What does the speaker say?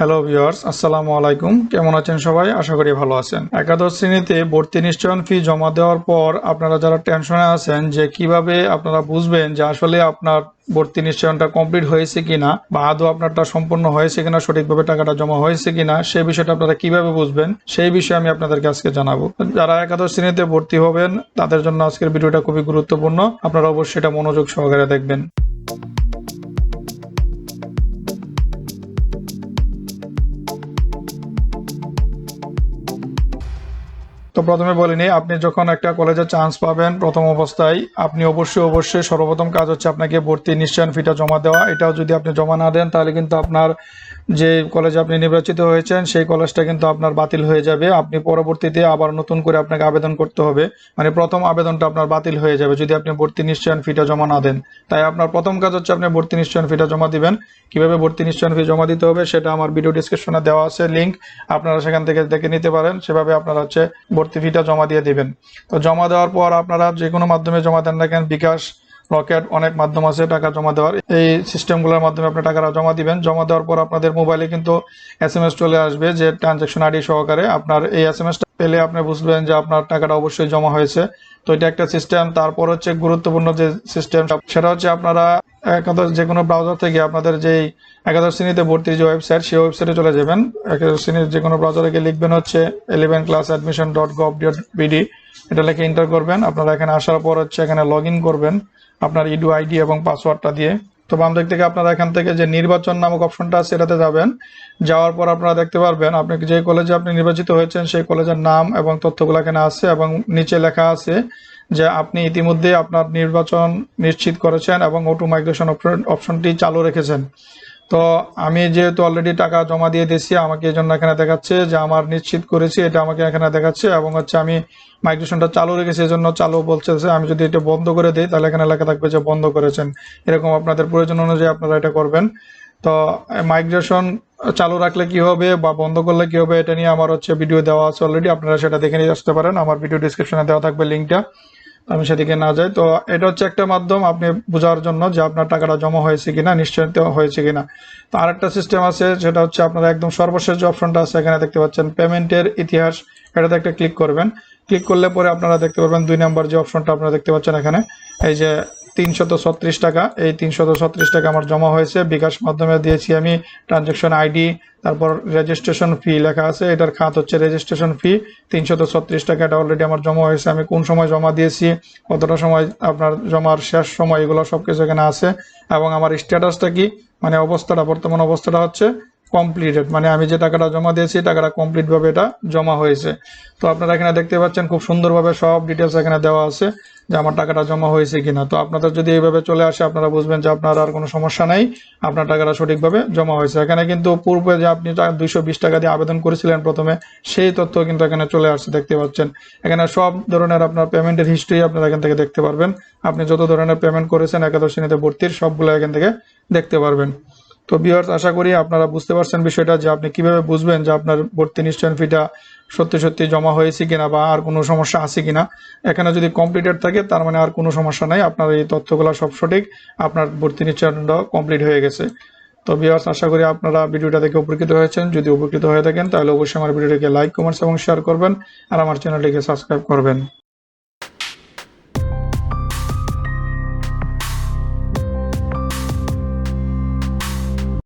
Hello viewers আসসালামু আলাইকুম কেমন আছেন সবাই? আশা করি ভালো আছেন। একাদশ শ্রেণীতে ভর্তি নিশ্চয়ন ফি জমা দেওয়ার পর আপনারা যারা টেনশনে আছেন যে কীভাবে আপনারা বুঝবেন যে আসলে আপনার ভর্তি নিশ্চয়নটা কমপ্লিট হয়েছে কিনা বা আদৌ আপনারটা সম্পূর্ণ হয়েছে কিনা, সঠিকভাবে টাকাটা জমা হয়েছে কিনা, সেই বিষয়টা আপনারা কীভাবে বুঝবেন, সেই বিষয়ে আমি আপনাদেরকে আজকে জানাব। যারা একাদশ শ্রেণীতে ভর্তি হবেন, তাদের জন্য আজকের ভিডিওটা খুবই গুরুত্বপূর্ণ। আপনারা অবশ্যই এটা মনোযোগ সহকারে দেখবেন। তো প্রথমে বলিনি আপনি যখন একটা কলেজে চান্স পাবেন প্রথম অবস্থায়, আপনি অবশ্যই অবশ্যই সর্বপ্রথম কাজ হচ্ছে আপনাকে ভর্তি নিশ্চয়ন ফিটা জমা দেওয়া। এটাও যদি আপনি জমা না দেন, তাহলে কিন্তু আপনার যে কলেজে আপনি নির্বাচিত হয়েছেন, সেই কলেজটা কিন্তু আপনার বাতিল হয়ে যাবে। আপনি পরবর্তীতে আবার নতুন করে আপনাকে আবেদন করতে হবে। মানে প্রথম আবেদনটা আপনার বাতিল হয়ে যাবে যদি আপনি ভর্তি নিশ্চয়ন ফিটা জমা না দেন। তাই আপনার প্রথম কাজ হচ্ছে আপনি ভর্তি নিশ্চয়ন ফিটা জমা দিবেন। কীভাবে ভর্তি নিশ্চয়ন ফি জমা দিতে হবে সেটা আমার ভিডিও ডিসক্রিপশনে দেওয়া আছে লিঙ্ক আপনারা সেখান থেকে দেখে নিতে পারেন। সেভাবে আপনারা হচ্ছে ভর্তি ফিটা জমা দিয়ে দিবেন। তো জমা দেওয়ার পর আপনারা যে কোনো মাধ্যমে জমা দেন না কেন, বিকাশ রকেট অনেক মাধ্যম আছে, টাকা জমা দেওয়ার। এই সিস্টেমগুলোর মাধ্যমে আপনি টাকাটা জমা দিবেন। জমা দেওয়ার পর আপনাদের মোবাইলে কিন্তু এস চলে আসবে যে ট্রানজ্যাকশন আইডি সহকারে। আপনার এই এস পেলে আপনি বুঝবেন যে আপনার টাকাটা অবশ্যই জমা হয়েছে। তো এটা একটা সিস্টেম তারপর হচ্ছে গুরুত্বপূর্ণ যে সিস্টেম সেটা হচ্ছে আপনারা একাদশ যে কোনো ব্রাউজার থেকে আপনাদের যেই একাদশ শ্রেণীতে ভর্তির যে ওয়েবসাইট সেই ওয়েবসাইটে চলে যাবেন। একাদশ শ্রেণির যে কোনো ব্রাউজারে গিয়ে লিখবেন হচ্ছে eleven class admission dot gov dot BD এটা লিখে এন্টার করবেন। আপনারা এখানে আসার পর হচ্ছে এখানে লগ ইন করবেন। আপনার ইডু আইডি এবং পাসওয়ার্ডটা দিয়ে। তো বাম দিক থেকে আপনারা এখান থেকে যে নির্বাচন নামক অপশনটা আছে এটাতে যাবেন। যাওয়ার পর আপনারা দেখতে পারবেন, আপনি যে কলেজে আপনি নির্বাচিত হয়েছেন সেই কলেজের নাম এবং তথ্যগুলো এখানে আছে এবং নিচে লেখা আছে যে আপনি ইতিমধ্যে আপনার নির্বাচন নিশ্চিত করেছেন এবং অটো মাইগ্রেশন অপশনটি চালু রেখেছেন। তো আমি যেহেতু অলরেডি টাকা জমা দিয়ে দিয়েছি, আমাকে এই জন্য এখানে দেখাচ্ছে যে আমার নিশ্চিত করেছি, এটা আমাকে এখানে দেখাচ্ছে এবং হচ্ছে আমি মাইগ্রেশনটা চালু রেখেছি, এই জন্য চালু বলছে আমি যদি এটা বন্ধ করে দিই, তাহলে এখানে লেখা থাকবে যে বন্ধ করেছেন। এরকম আপনাদের প্রয়োজন অনুযায়ী আপনারা এটা করবেন। তো মাইগ্রেশন চালু রাখলে কি হবে বা বন্ধ করলে কি হবে, এটা নিয়ে আমার হচ্ছে ভিডিও দেওয়া আছে অলরেডি আপনারা সেটা দেখে নিয়ে আসতে পারেন। আমার ভিডিও ডিসক্রিপশনে দেওয়া থাকবে লিঙ্কটা আমি সেদিকে না যাই। তো এটা হচ্ছে একটা মাধ্যম আপনি বোঝার জন্য যে আপনার টাকাটা জমা হয়েছে কিনা নিশ্চয়ত হয়েছে কিনা। তো আরেকটা সিস্টেম আছে, সেটা হচ্ছে আপনারা একদম সর্বশেষ যে অপশনটা আছে, এখানে দেখতে পাচ্ছেন পেমেন্টের ইতিহাস। এটাতে একটা ক্লিক করবেন। ক্লিক করলে পরে আপনারা দেখতে পারবেন দুই নম্বর যে অপশনটা আপনারা দেখতে পাচ্ছেন এখানে। এই যে তিনশত ছত্রিশ টাকা। এই তিনশত ছত্রিশ টাকা আমার জমা হয়েছে। বিকাশ মাধ্যমে দিয়েছি আমি ট্রানজ্যাকশন আইডি তারপর রেজিস্ট্রেশন ফি লেখা আছে। এটার খাত হচ্ছে রেজিস্ট্রেশন ফি তিনশত ছত্রিশ টাকা এটা অলরেডি আমার জমা হয়েছে। আমি কোন সময় জমা দিয়েছি, কতটা সময় আপনার জমার শেষ সময় এগুলো সব কিছু এখানে আছে। এবং আমার স্ট্যাটাসটা কি? মানে অবস্থাটা, বর্তমান অবস্থাটা হচ্ছে কমপ্লিটেড মানে আমি যে টাকাটা জমা দিয়েছি টাকাটা কমপ্লিটভাবে এটা জমা হয়েছে। তো আপনারা এখানে দেখতে পাচ্ছেন, খুব সুন্দরভাবে সব ডিটেলস এখানে দেওয়া আছে যে আমার টাকাটা জমা হয়েছে কিনা। তো আপনাদের যদি এইভাবে চলে আসে, আপনারা বুঝবেন যে আপনার আর কোনো সমস্যা নাই, আপনার টাকাটা সঠিকভাবে জমা হয়েছে। এখানে কিন্তু পূর্বে যে আপনি দুইশো বিশ টাকা দিয়ে আবেদন করেছিলেন প্রথমে, সেই তথ্য কিন্তু এখানে চলে আসছে, দেখতে পাচ্ছেন। এখানে সব ধরনের আপনার পেমেন্টের হিস্ট্রি আপনারা এখান থেকে দেখতে পারবেন। আপনি যত ধরনের পেমেন্ট করেছেন, একাদশ শ্রেণীতে ভর্তির সবগুলো এখান থেকে দেখতে পারবেন। তো বিয়ার্স আশা করি আপনারা বুঝতে পারছেন বিষয়টা যে আপনি কীভাবে বুঝবেন যে আপনার ভর্তি নিশ্চয়ন ফিটা সত্যি সত্যি জমা হয়েছে কিনা বা আর কোনো সমস্যা আছে কিনা। এখানে যদি কমপ্লিটেড থাকে, তার মানে আর কোনো সমস্যা নাই। আপনার এই তথ্যগুলো সব সঠিক। আপনার ভর্তি নিশ্চয়নটা কমপ্লিট হয়ে গেছে। তো বিয়ার্স আশা করি আপনারা ভিডিওটা দেখে উপকৃত হয়েছেন। যদি উপকৃত হয়ে থাকেন, তাহলে অবশ্যই আমার ভিডিওটিকে লাইক কমেন্টস এবং শেয়ার করবেন। আর আমার চ্যানেলটিকে সাবস্ক্রাইব করবেন।